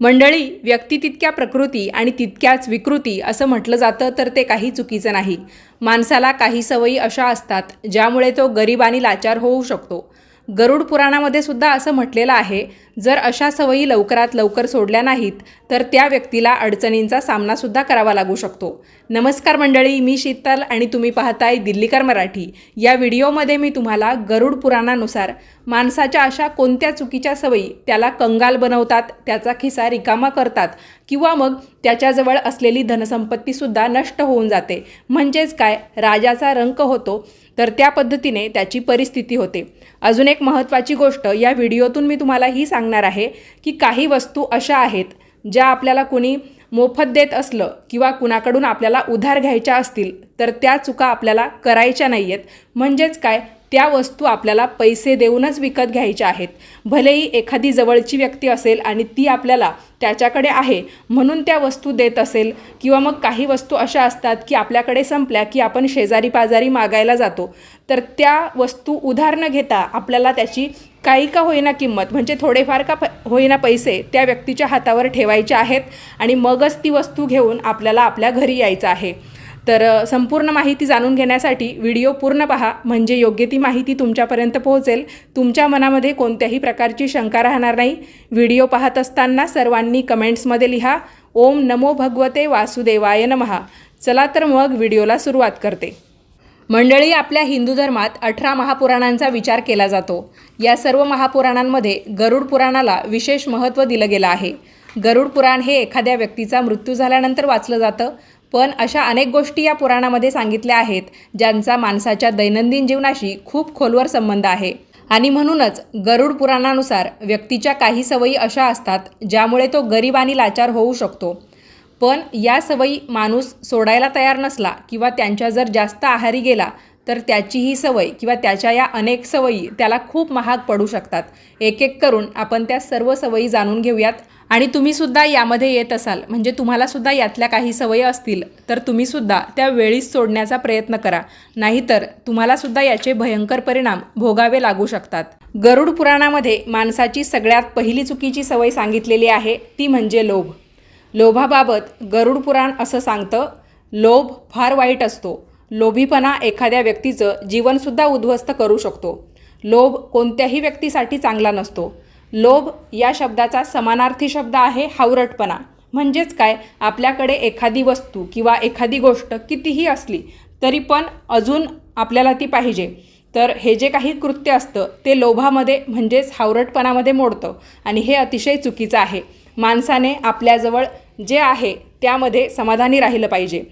मंडळी व्यक्ती तितक्या प्रकृती आणि तितक्याच विकृती असं म्हटलं जातं तर ते काही चुकीचं नाही. माणसाला काही सवयी अशा असतात ज्यामुळे तो गरीब आणि लाचार होऊ शकतो. गरुड पुराणामध्ये सुद्धा असं म्हटलेलं आहे जर अशा सवयी लवकरात लवकर सोडल्या नाहीत तर त्या व्यक्तीला अडचणींचा सामनासुद्धा करावा लागू शकतो. नमस्कार मंडळी मी शीतल आणि तुम्ही पाहताय दिल्लीकर मराठी. या व्हिडिओमध्ये मी तुम्हाला गरुड पुराणानुसार माणसाच्या अशा कोणत्या चुकीच्या सवयी त्याला कंगाल बनवतात त्याचा खिसा रिकामा करतात किंवा मग त्याच्याजवळ असलेली धनसंपत्तीसुद्धा नष्ट होऊन जाते. म्हणजेच काय? राजाचा रंक होतो तर त्या पद्धतीने त्याची परिस्थिती होते. अजून एक महत्त्वाची गोष्ट या व्हिडिओतून मी तुम्हाला ही सांगणार आहे की काही वस्तू अशा आहेत ज्या आपल्याला कुणी मोफत देत असलं किंवा कुणाकडून आपल्याला उधार घ्यायच्या असतील तर त्या चुका आपल्याला करायच्या नाही आहेत म्हणजेच काय? त्या वस्तू आपल्याला पैसे देऊनच विकत घ्यायच्या आहेत. भलेही एखादी जवळची व्यक्ती असेल आणि ती आपल्याला त्याच्याकडे आहे म्हणून त्या वस्तू देत असेल किंवा मग काही वस्तू अशा असतात की आपल्याकडे संपल्या की आपण शेजारी पाजारी मागायला जातो तर त्या वस्तू उधार न घेता आपल्याला त्याची काही का होईना किंमत म्हणजे थोडेफार का प होईना पैसे त्या व्यक्तीच्या हातावर ठेवायचे आहेत आणि मगच ती वस्तू घेऊन आपल्याला आपल्या घरी यायचं आहे. तर संपूर्ण माहिती जाणून घेण्यासाठी व्हिडिओ पूर्ण पहा म्हणजे योग्य ती माहिती तुमच्यापर्यंत पोहोचेल. तुमच्या मनामध्ये कोणत्याही प्रकारची शंका राहणार नाही. व्हिडिओ पाहत असताना सर्वांनी कमेंट्समध्ये लिहा. ओम नमो भगवते वासुदेवाय नमहा चला तर मग व्हिडिओला सुरुवात करते. मंडळी आपल्या हिंदू धर्मात अठरा महापुराणांचा विचार केला जातो. या सर्व महापुराणांमध्ये गरुड पुराणाला विशेष महत्त्व दिलं गेलं आहे. गरुड पुराण हे एखाद्या व्यक्तीचा मृत्यू झाल्यानंतर वाचलं जातं पण अशा अनेक गोष्टी या पुराणामध्ये सांगितल्या आहेत ज्यांचा माणसाच्या दैनंदिन जीवनाशी खूप खोलवर संबंध आहे. आणि म्हणूनच गरुड पुराणानुसार व्यक्तीच्या काही सवयी अशा असतात ज्यामुळे तो गरीब आणि लाचार होऊ शकतो. पण या सवयी माणूस सोडायला तयार नसला किंवा त्यांच्या जर जास्त आहारी गेला तर त्याची ही सवय किंवा त्याच्या या अनेक सवयी त्याला खूप महाग पडू शकतात. एक एक करून आपण त्या सर्व सवयी जाणून घेऊयात. आणि तुम्हीसुद्धा यामध्ये येत असाल म्हणजे तुम्हालासुद्धा यातल्या काही सवयी असतील तर तुम्हीसुद्धा त्या वेळीच सोडण्याचा प्रयत्न करा. नाहीतर तुम्हालासुद्धा याचे भयंकर परिणाम भोगावे लागू शकतात. गरुड पुराणामध्ये माणसाची सगळ्यात पहिली चुकीची सवय सांगितलेली आहे ती म्हणजे लोभ. लोभाबाबत गरुड पुराण असं सांगतं लोभ फार वाईट असतो. लोभीपणा एखाद्या व्यक्तीचं जीवनसुद्धा उद्ध्वस्त करू शकतो. लोभ कोणत्याही व्यक्तीसाठी चांगला नसतो. लोभ या शब्दाचा समानार्थी शब्द आहे हावरटपणा. म्हणजेच काय? आपल्याकडे एखादी वस्तू किंवा एखादी गोष्ट कितीही असली तरी पण अजून आपल्याला ती पाहिजे. तर हे जे काही कृत्य असतं ते लोभामध्ये म्हणजेच हावरटपणामध्ये मोडतं. आणि हे अतिशय चुकीचं आहे. माणसाने आपल्याजवळ जे आहे त्यामध्ये समाधानी राहिलं पाहिजे.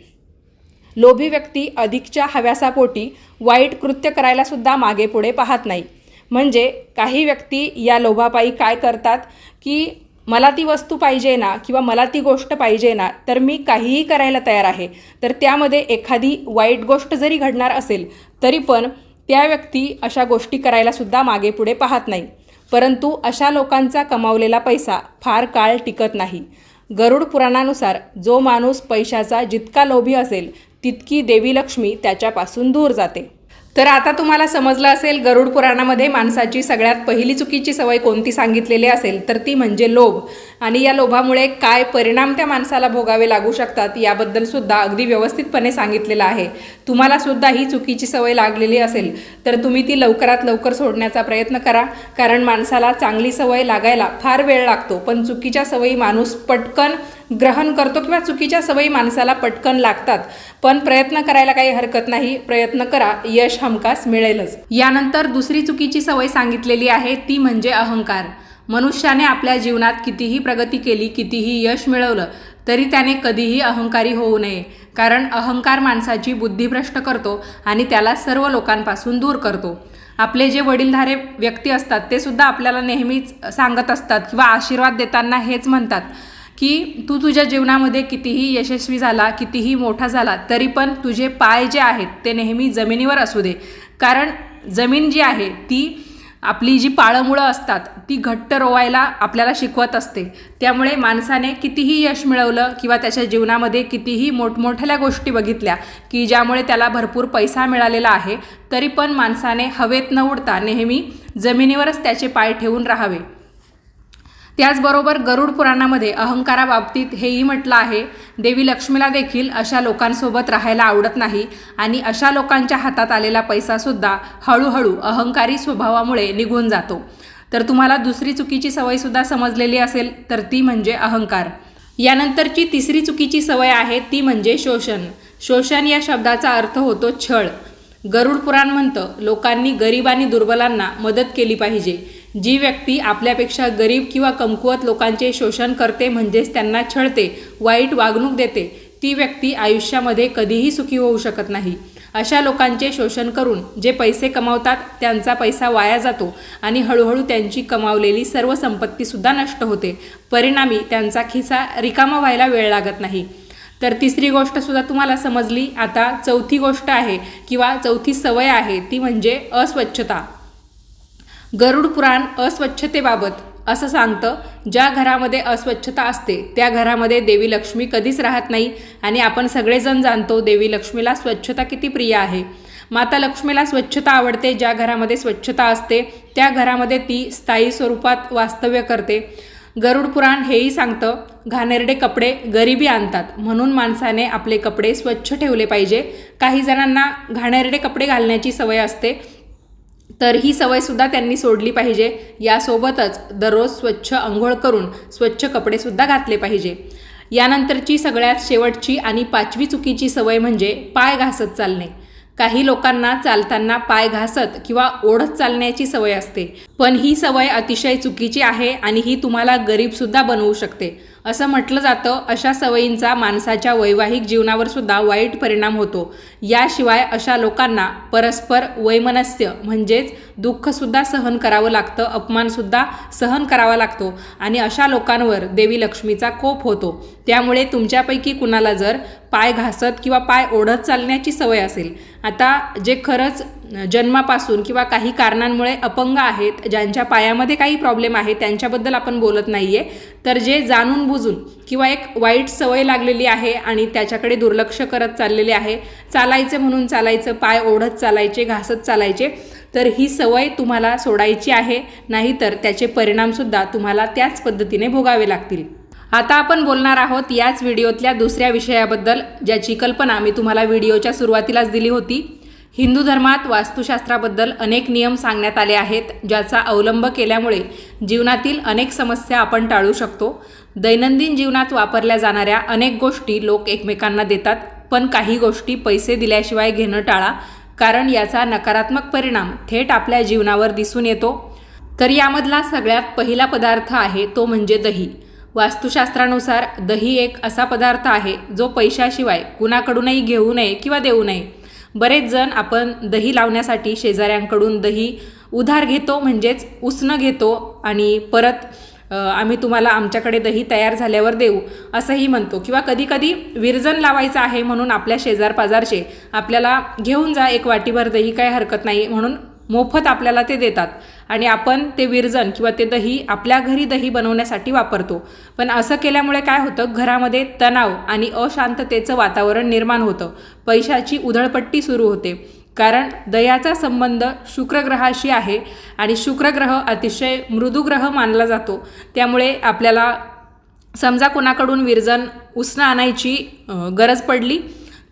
लोभी व्यक्ती अधिकच्या हव्यासापोटी वाईट कृत्य करायलासुद्धा मागे पुढे पाहत नाही. म्हणजे काही व्यक्ती या लोभापायी काय करतात की मला ती वस्तू पाहिजे ना किंवा मला ती गोष्ट पाहिजे ना तर मी काहीही करायला तयार आहे. तर त्यामध्ये एखादी वाईट गोष्ट जरी घडणार असेल तरी पण त्या व्यक्ती अशा गोष्टी करायलासुद्धा मागे पुढे पाहत नाही. परंतु अशा लोकांचा कमावलेला पैसा फार काळ टिकत नाही. गरुड पुराणानुसार जो माणूस पैशाचा जितका लोभी असेल तितकी देवी लक्ष्मी त्याच्यापासून दूर जाते. तर आता तुम्हाला समजलं असेल गरुड पुराणामध्ये माणसाची सगळ्यात पहिली चुकीची सवय कोणती सांगितलेली असेल तर ती म्हणजे लोभ. आणि या लोभामुळे काय परिणाम त्या माणसाला भोगावे लागू शकतात याबद्दल सुद्धा अगदी व्यवस्थितपणे सांगितलेलं आहे. तुम्हाला सुद्धा ही चुकीची सवय लागलेली असेल तर तुम्ही ती लवकरात लवकर सोडण्याचा प्रयत्न करा. कारण माणसाला चांगली सवय लागायला फार वेळ लागतो पण चुकीच्या सवयी माणूस पटकन ग्रहण करतो किंवा चुकीच्या सवयी माणसाला पटकन लागतात. पण प्रयत्न करायला काही हरकत नाही. प्रयत्न करा. यश हमखास मिळेलच. यानंतर दुसरी चुकीची सवय सांगितलेली आहे. ती म्हणजे अहंकार. मनुष्याने आपल्या जीवनात कितीही प्रगती केली कितीही यश मिळवलं तरी त्याने कधीही अहंकारी होऊ नये. कारण अहंकार माणसाची बुद्धिभ्रष्ट करतो आणि त्याला सर्व लोकांपासून दूर करतो. आपले जे वडीलधारे व्यक्ती असतात ते सुद्धा आपल्याला नेहमीच सांगत असतात किंवा आशीर्वाद देताना हेच म्हणतात. की तू तुझ्या जीवनामध्ये कितीही यशस्वी झाला कितीही मोठा झाला तरी पण तुझे पाय जे आहेत ते नेहमी जमिनीवर असू दे. कारण जमीन जी आहे ती आपली जी पाळंमुळं असतात ती घट्ट रोवायला आपल्याला शिकवत असते. त्यामुळे माणसाने कितीही यश मिळवलं किंवा त्याच्या जीवनामध्ये कितीही मोठमोठ्या गोष्टी बघितल्या की ज्यामुळे त्याला भरपूर पैसा मिळालेला आहे तरी पण माणसाने हवेत न उडता नेहमी जमिनीवरच त्याचे पाय ठेवून राहावे. त्याचबरोबर गरुड पुराणामध्ये अहंकाराबाबतीत हेही म्हटलं आहे देवी लक्ष्मीला देखील अशा लोकांसोबत राहायला आवडत नाही आणि अशा लोकांच्या हातात आलेला पैसासुद्धा हळूहळू अहंकारी स्वभावामुळे निघून जातो. तर तुम्हाला दुसरी चुकीची सवयसुद्धा समजलेली असेल तर ती म्हणजे अहंकार. यानंतरची तिसरी चुकीची सवय आहे ती म्हणजे शोषण. शोषण या शब्दाचा अर्थ होतो छळ. गरुड पुराण म्हणतं लोकांनी गरीब आणि दुर्बलांना मदत केली पाहिजे. जी व्यक्ती आपल्यापेक्षा गरीब किंवा कमकुवत लोकांचे शोषण करते म्हणजेच त्यांना छळते वाईट वागणूक देते ती व्यक्ती आयुष्यामध्ये कधीही सुखी होऊ शकत नाही. अशा लोकांचे शोषण करून जे पैसे कमावतात त्यांचा पैसा वाया जातो आणि हळूहळू त्यांची कमावलेली सर्व संपत्तीसुद्धा नष्ट होते. परिणामी त्यांचा खिसा रिकामा व्हायला वेळ लागत नाही. तर तिसरी गोष्टसुद्धा तुम्हाला समजली. आता चौथी गोष्ट आहे किंवा चौथी सवय आहे ती म्हणजे अस्वच्छता. गरुड पुराण अस्वच्छतेबाबत असं सांगतं ज्या घरामध्ये अस्वच्छता असते त्या घरामध्ये देवी लक्ष्मी कधीच राहत नाही आणि आपण सगळेजण जाणतो देवी लक्ष्मीला स्वच्छता किती प्रिय आहे. माता लक्ष्मीला स्वच्छता आवडते ज्या घरामध्ये स्वच्छता असते त्या घरामध्ये ती स्थायी स्वरूपात वास्तव्य करते. गरुड पुराण हेही सांगतं घाणेरडे कपडे गरिबी आणतात म्हणून माणसाने आपले कपडे स्वच्छ ठेवले पाहिजे. काही जणांना घाणेरडे कपडे घालण्याची सवय असते तर ही सवयसुद्धा त्यांनी सोडली पाहिजे. यासोबतच दररोज स्वच्छ आंघोळ करून स्वच्छ कपडेसुद्धा घातले पाहिजे. यानंतरची सगळ्यात शेवटची आणि पाचवी चुकीची सवय म्हणजे पाय घासत चालणे. काही लोकांना चालताना पाय घासत किंवा ओढत चालण्याची सवय असते. पण ही सवय अतिशय चुकीची आहे आणि ही तुम्हाला गरीबसुद्धा बनवू शकते. असं म्हटलं जातं अशा सवयींचा माणसाच्या वैवाहिक जीवनावर सुद्धा वाईट परिणाम होतो. याशिवाय अशा लोकांना परस्पर वैमनस्य म्हणजेच दुःखसुद्धा सहन करावं लागतं अपमानसुद्धा सहन करावा लागतो आणि अशा लोकांवर देवी लक्ष्मीचा कोप होतो. त्यामुळे तुमच्यापैकी कुणाला जर पाय घासत किंवा पाय ओढत चालण्याची सवय असेल आता जे खरंच जन्मापासून किंवा काही कारणांमुळे अपंग आहेत ज्यांच्या पायामध्ये काही प्रॉब्लेम आहे त्यांच्याबद्दल आपण बोलत नाही आहे तर जे जाणून बुजून किंवा एक वाईट सवय लागलेली आहे आणि त्याच्याकडे दुर्लक्ष करत चाललेले आहे चालायचं म्हणून चालायचं पाय ओढत चालायचे घासत चालायचे तर ही सवय तुम्हाला सोडायची आहे. नाहीतर त्याचे परिणामसुद्धा तुम्हाला त्याच पद्धतीने भोगावे लागतील. आता आपण बोलणार आहोत याच व्हिडिओतल्या दुसऱ्या विषयाबद्दल ज्याची कल्पना मी तुम्हाला व्हिडिओच्या सुरुवातीलाच दिली होती. हिंदू धर्मात वास्तुशास्त्राबद्दल अनेक नियम सांगण्यात आले आहेत ज्याचा अवलंब केल्यामुळे जीवनातील अनेक समस्या आपण टाळू शकतो. दैनंदिन जीवनात वापरल्या जाणाऱ्या अनेक गोष्टी लोक एकमेकांना देतात पण काही गोष्टी पैसे दिल्याशिवाय घेणं टाळा कारण याचा नकारात्मक परिणाम थेट आपल्या जीवनावर दिसून येतो. तर यामधला सगळ्यात पहिला पदार्थ आहे तो म्हणजे दही. वास्तुशास्त्रानुसार दही एक असा पदार्थ आहे जो पैशाशिवाय कुणाकडूनही घेऊ नये किंवा देऊ नये. बरेच जण आपण दही लावण्यासाठी शेजाऱ्यांकडून दही उधार घेतो म्हणजेच उसणं घेतो आणि परत आम्ही तुम्हाला आमच्याकडे दही तयार झाल्यावर देऊ असंही म्हणतो. किंवा कधीकधी विरजन लावायचं आहे म्हणून आपल्या शेजार पाजारचे आपल्याला घेऊन जा एक वाटीभर दही काय हरकत नाही म्हणून मोफत आपल्याला ते देतात. आणि आपण ते विरजन किंवा ते दही आपल्या घरी दही बनवण्यासाठी वापरतो. पण असं केल्यामुळे काय होतं? घरामध्ये तणाव आणि अशांततेचं वातावरण निर्माण होतं. पैशाची उधळपट्टी सुरू होते. कारण दयाचा संबंध शुक्रग्रहाशी आहे आणि शुक्रग्रह अतिशय मृदुग्रह मानला जातो. त्यामुळे आपल्याला समजा कोणाकडून विरजन उसणं आणायची गरज पडली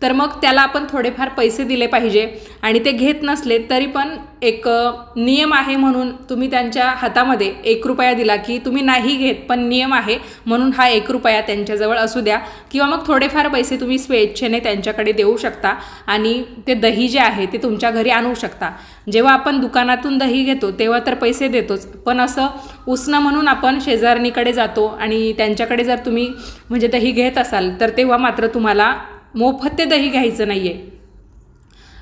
तर मग त्याला आपण थोडेफार पैसे दिले पाहिजे. आणि ते घेत नसले तरी पण एक नियम आहे म्हणून तुम्ही त्यांच्या हातामध्ये एक रुपया दिला की तुम्ही नाही घेत पण नियम आहे म्हणून हा एक रुपया त्यांच्याजवळ असू द्या. किंवा मग थोडेफार पैसे तुम्ही स्वेच्छेने त्यांच्याकडे देऊ शकता आणि ते दही जे आहे ते तुमच्या घरी आणू शकता. जेव्हा आपण दुकानातून दही घेतो तेव्हा तर पैसे देतोच. पण असं उसणं म्हणून आपण शेजारणीकडे जातो आणि त्यांच्याकडे जर तुम्ही म्हणजे दही घेत असाल तर तेव्हा मात्र तुम्हाला मोफत ते दही घ्यायचं नाही आहे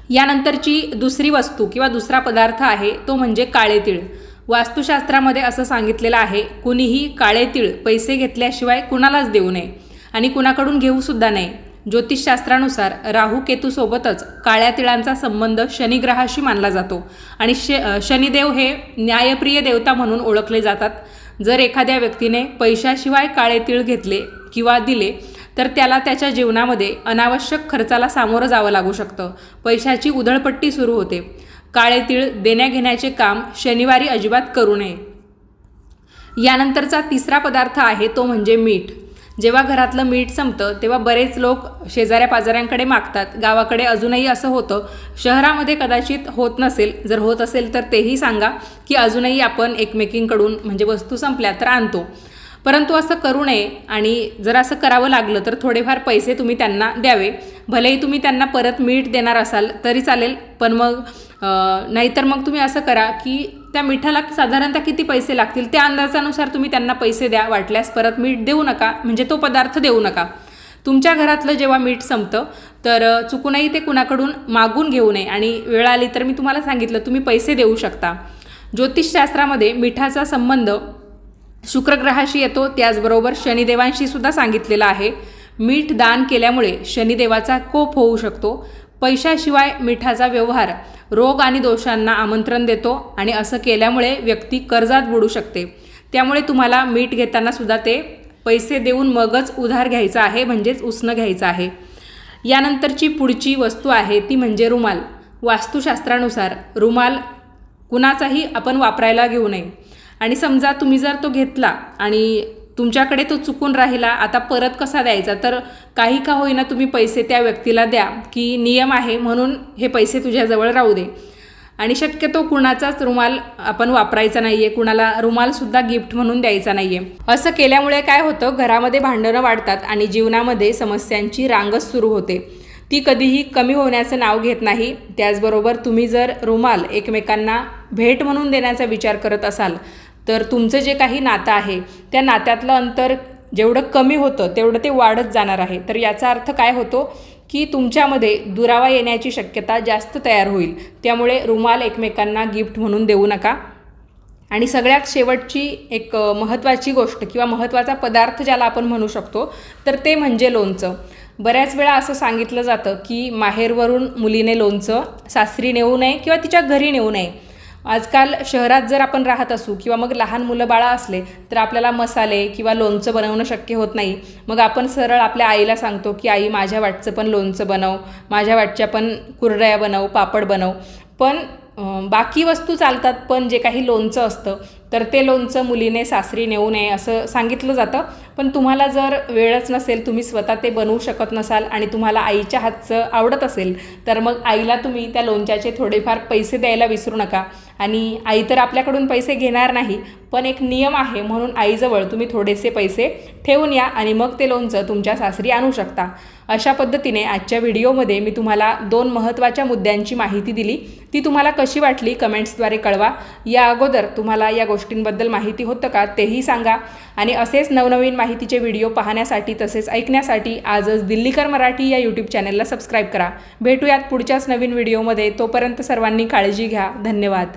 यानंतरची दुसरी वस्तू किंवा दुसरा पदार्थ आहे तो म्हणजे काळे तीळ वास्तुशास्त्रामध्ये असं सांगितलेलं आहे कुणीही काळे तीळ पैसे घेतल्याशिवाय कुणालाच देऊ नये आणि कुणाकडून घेऊसुद्धा नये. ज्योतिषशास्त्रानुसार राहू केतूसोबतच काळ्या तिळांचा संबंध शनिग्रहाशी मानला जातो आणि श शनिदेव हे न्यायप्रिय देवता म्हणून ओळखले जातात. जर एखाद्या व्यक्तीने पैशाशिवाय काळे तीळ घेतले किंवा दिले तर त्याला त्याच्या जीवनामध्ये अनावश्यक खर्चाला सामोरं जावं लागू शकतं. पैशाची उधळपट्टी सुरू होते. काळे तीळ देण्याघेण्याचे काम शनिवारी अजिबात करू नये. यानंतरचा तिसरा पदार्थ आहे तो म्हणजे मीठ. जेव्हा घरातलं मीठ संपतं तेव्हा बरेच लोक शेजाऱ्या पाजाऱ्यांकडे मागतात. गावाकडे अजूनही असं होतं. शहरामध्ये कदाचित होत नसेल. जर होत असेल तर तेही सांगा की अजूनही आपण एकमेकींकडून म्हणजे वस्तू संपल्या तर आणतो. परंतु असं करू नये आणि जर असं करावं लागलं तर थोडेफार पैसे तुम्ही त्यांना द्यावे. भलेही तुम्ही त्यांना परत मीठ देणार असाल तरी चालेल. पण मग नाहीतर मग तुम्ही असं करा की त्या मिठाला साधारणतः किती पैसे लागतील त्या अंदाजानुसार तुम्ही त्यांना पैसे द्या वाटल्यास. परत मीठ देऊ नका म्हणजे तो पदार्थ देऊ नका. तुमच्या घरातलं जेव्हा मीठ संपतं तर चुकूनही ते कुणाकडून मागून घेऊ नये. आणि वेळ आली तर मी तुम्हाला सांगितलं तुम्ही पैसे देऊ शकता. ज्योतिषशास्त्रामध्ये मिठाचा संबंध शुक्रग्रहाशी येतो त्याचबरोबर शनिदेवांशी सुद्धा सांगितलेलं आहे. मीठ दान केल्यामुळे शनिदेवाचा कोप होऊ शकतो. पैशाशिवाय मिठाचा व्यवहार रोग आणि दोषांना आमंत्रण देतो आणि असं केल्यामुळे व्यक्ती कर्जात बुडू शकते. त्यामुळे तुम्हाला मीठ घेताना सुद्धा ते पैसे देऊन मगच उधार घ्यायचा आहे म्हणजेच उसणं घ्यायचं आहे. यानंतरची पुढची वस्तू आहे ती म्हणजे रुमाल. वास्तुशास्त्रानुसार रुमाल कुणाचाही आपण वापरायला घेऊ नये. आणि समजा तुम्ही जर तो घेतला आणि तुमच्याकडे तो चुकून राहिला आता परत कसा द्यायचा? तर काही का होईना तुम्ही पैसे त्या व्यक्तीला द्या की नियम आहे म्हणून हे पैसे तुझ्याजवळ राहू दे. आणि शक्यतो कुणाचाच रुमाल आपण वापरायचा नाही आहे कुणाला रुमालसुद्धा गिफ्ट म्हणून द्यायचा नाही आहे असं केल्यामुळे काय होतं घरामध्ये भांडणं वाढतात आणि जीवनामध्ये समस्यांची रांगच सुरू होते. ती कधीही कमी होण्याचं नाव घेत नाही. त्याचबरोबर तुम्ही जर रुमाल एकमेकांना भेट म्हणून देण्याचा विचार करत असाल तर तुमचं जे काही नातं आहे त्या नात्यातलं अंतर जेवढं कमी होतं तेवढं ते वाढत जाणार आहे. तर याचा अर्थ काय होतो की तुमच्यामध्ये दुरावा येण्याची शक्यता जास्त तयार होईल. त्यामुळे रुमाल एकमेकांना गिफ्ट म्हणून देऊ नका. आणि सगळ्यात शेवटची एक महत्त्वाची गोष्ट किंवा महत्त्वाचा पदार्थ ज्याला आपण म्हणू शकतो तर ते म्हणजे लोणचं. बऱ्याच वेळा असं सांगितलं जातं की माहेरवरून मुलीने लोणचं सासरी नेऊ नये किंवा तिच्या घरी नेऊ नये. आजकाल शहरात जर आपण राहत असू किंवा मग लहान मुलं बाळा असले तर आपल्याला मसाले किंवा लोणचं बनवणं शक्य होत नाही. मग आपण सरळ आपल्या आईला सांगतो की आई माझ्या वाटचं पण लोणचं बनव माझ्या वाटच्या पण कुरड्या बनव पापड बनव. पण बाकी वस्तू चालतात पण जे काही लोणचं असतं तर ते लोणचं मुलीने सासरी नेऊ नये असं सांगितलं जातं. पण तुम्हाला जर वेळच नसेल तुम्ही स्वतः ते बनवू शकत नसाल आणि तुम्हाला आईच्या हातचं आवडत असेल तर मग आईला तुम्ही त्या लोणच्याचे थोडेफार पैसे द्यायला विसरू नका. आणि आई तर आपल्याकडून पैसे घेणार नाही पण एक नियम आहे म्हणून आईजवळ तुम्ही थोडेसे पैसे ठेवून या आणि मग ते लोणचं तुमच्या सासरी आणू शकता. अशा पद्धतीने आजच्या व्हिडिओमध्ये मी तुम्हाला दोन महत्त्वाच्या मुद्द्यांची माहिती दिली. ती तुम्हाला कशी वाटली कमेंट्सद्वारे कळवा. या अगोदर तुम्हाला या गोष्टींबद्दल माहिती होतं का तेही सांगा. आणि असेच नवनवीन माहितीचे व्हिडिओ पाहण्यासाठी तसेच ऐकण्यासाठी आजच दिल्लीकर मराठी या यूट्यूब चॅनलला सबस्क्राईब करा. भेटूयात पुढच्याच नवीन व्हिडिओमध्ये. तोपर्यंत सर्वांनी काळजी घ्या. धन्यवाद.